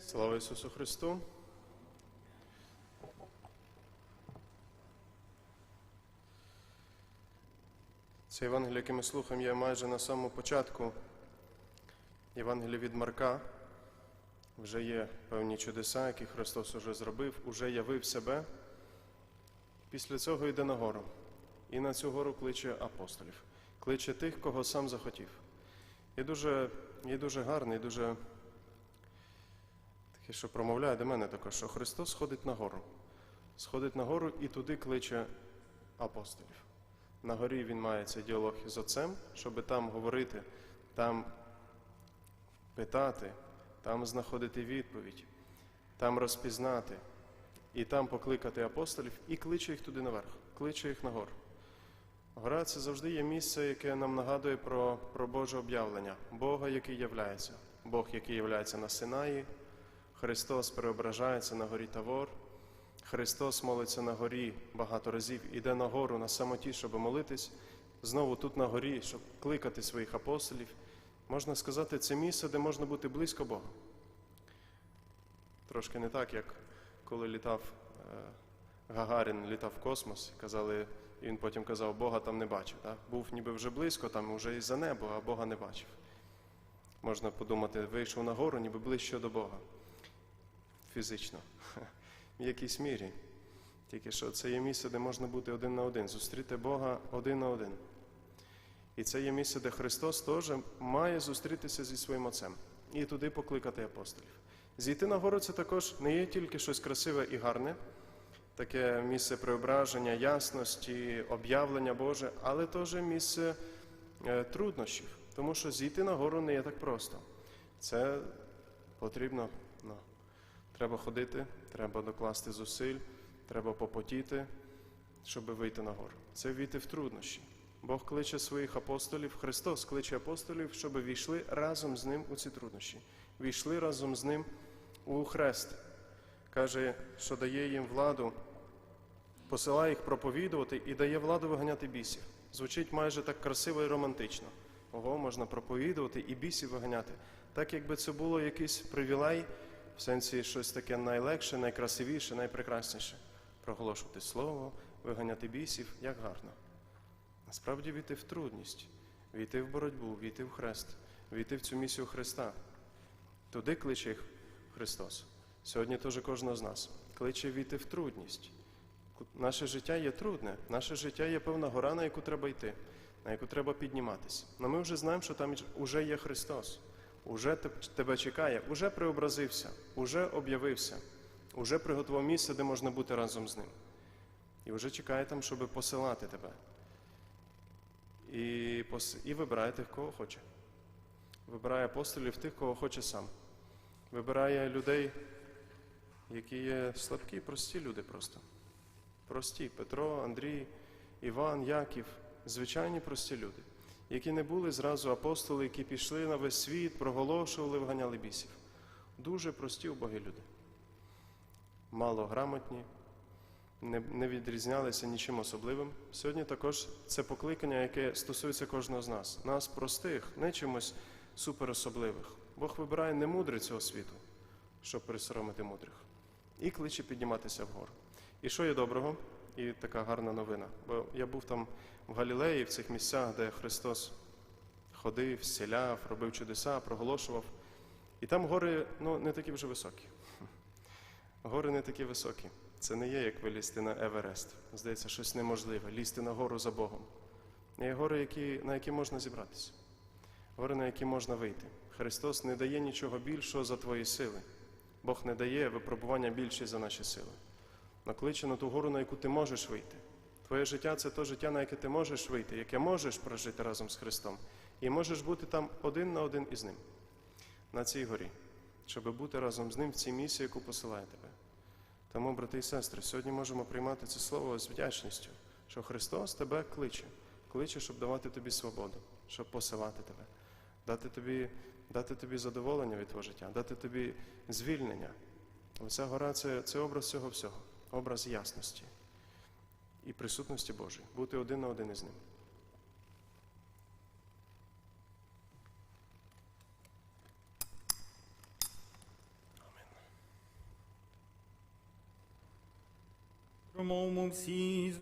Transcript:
Слава Ісусу Христу! Це Євангеліє, яке ми слухаємо, є майже на самому початку Євангелія від Марка. Вже є певні чудеса, які Христос уже зробив, уже явив себе. Після цього йде на гору. І на цю гору кличе апостолів, кличе тих, кого сам захотів. І дуже, і дуже гарний, дуже таке, що промовляє до мене також, що Христос сходить на гору. Сходить на гору і туди кличе апостолів. На горі він має цей діалог із Отцем, щоб там говорити, там питати, там знаходити відповідь, там розпізнати, і там покликати апостолів і кличе їх туди наверх, кличе їх на гору. Гора це завжди є місце, яке нам нагадує про, про Боже об'явлення, Бога, який являється, Бог, який являється на Синаї, Христос преображається на горі Тавор, Христос молиться на горі багато разів, іде на гору на самоті, щоб молитись, знову тут на горі, щоб кликати своїх апостолів. Можна сказати, це місце, де можна бути близько Бога. Трошки не так, як коли літав е, Гагарін, літав в космос, казали, і він потім казав, Бога там не бачив. Так? Був ніби вже близько, там вже і за небо, а Бога не бачив. Можна подумати, вийшов на гору, ніби ближче до Бога. Фізично. В якійсь мірі. Тільки що це є місце, де можна бути один на один, зустріти Бога один на один. І це є місце, де Христос теж має зустрітися зі своїм Отцем і туди покликати апостолів. Зійти на гору це також не є тільки щось красиве і гарне, таке місце преображення, ясності, об'явлення Боже, але теж місце е, труднощів. Тому що зійти на гору не є так просто. Це потрібно, треба ходити, треба докласти зусиль, треба попотіти, щоб вийти на гору. Це війти в труднощі. Бог кличе своїх апостолів, Христос кличе апостолів, щоб війшли разом з ним у ці труднощі, війшли разом з ним у хрест. Каже, що дає їм владу, посилає їх проповідувати і дає владу виганяти бісів. Звучить майже так красиво і романтично. Ого, можна проповідувати і бісів виганяти. Так, якби це було якийсь привілей, в сенсі щось таке найлегше, найкрасивіше, найпрекрасніше. Проголошувати слово, виганяти бісів, як гарно. Насправді війти в трудність, війти в боротьбу, війти в хрест, війти в цю місію Христа. Туди кличе їх Христос. Сьогодні теж кожного з нас кличе війти в трудність. Наше життя є трудне, наше життя є певна гора, на яку треба йти, на яку треба підніматися. Але ми вже знаємо, що там вже є Христос, уже тебе чекає, уже преобразився, уже об'явився, уже приготував місце, де можна бути разом з ним. І вже чекає там, щоб посилати тебе. І, пос... і вибирає тих, кого хоче. Вибирає апостолів тих, кого хоче сам. Вибирає людей, які є слабкі, прості люди просто. Прості Петро, Андрій, Іван, Яків, звичайні прості люди, які не були зразу апостоли, які пішли на весь світ, проголошували, вганяли бісів. Дуже прості убогі люди. Мало грамотні, не, не відрізнялися нічим особливим. Сьогодні також це покликання, яке стосується кожного з нас. Нас простих, не чимось суперособливих. Бог вибирає не мудрих цього світу, щоб присоромити мудрих, і кличе підніматися вгору. І що є доброго? І така гарна новина. Бо я був там в Галілеї, в цих місцях, де Христос ходив, зціляв, робив чудеса, проголошував. І там гори ну, не такі вже високі. Гори не такі високі. Це не є, як вилізти на Еверест. Здається, щось неможливе, лізти на гору за Богом. Є гори, які, на які можна зібратися, гори, на які можна вийти. Христос не дає нічого більшого за твої сили. Бог не дає випробування більше за наші сили. Накличе на ту гору, на яку ти можеш вийти. Твоє життя це то життя, на яке ти можеш вийти, яке можеш прожити разом з Христом. І можеш бути там один на один із Ним, на цій горі, щоб бути разом з Ним в цій місії, яку посилає тебе. Тому, брати і сестри, сьогодні можемо приймати це слово з вдячністю, що Христос тебе кличе, кличе, щоб давати тобі свободу, щоб посилати тебе, дати тобі, дати тобі задоволення від твого життя, дати тобі звільнення. Оця гора це, це образ цього всього, образ ясності і присутності Божої, бути один на один із ним. Amen.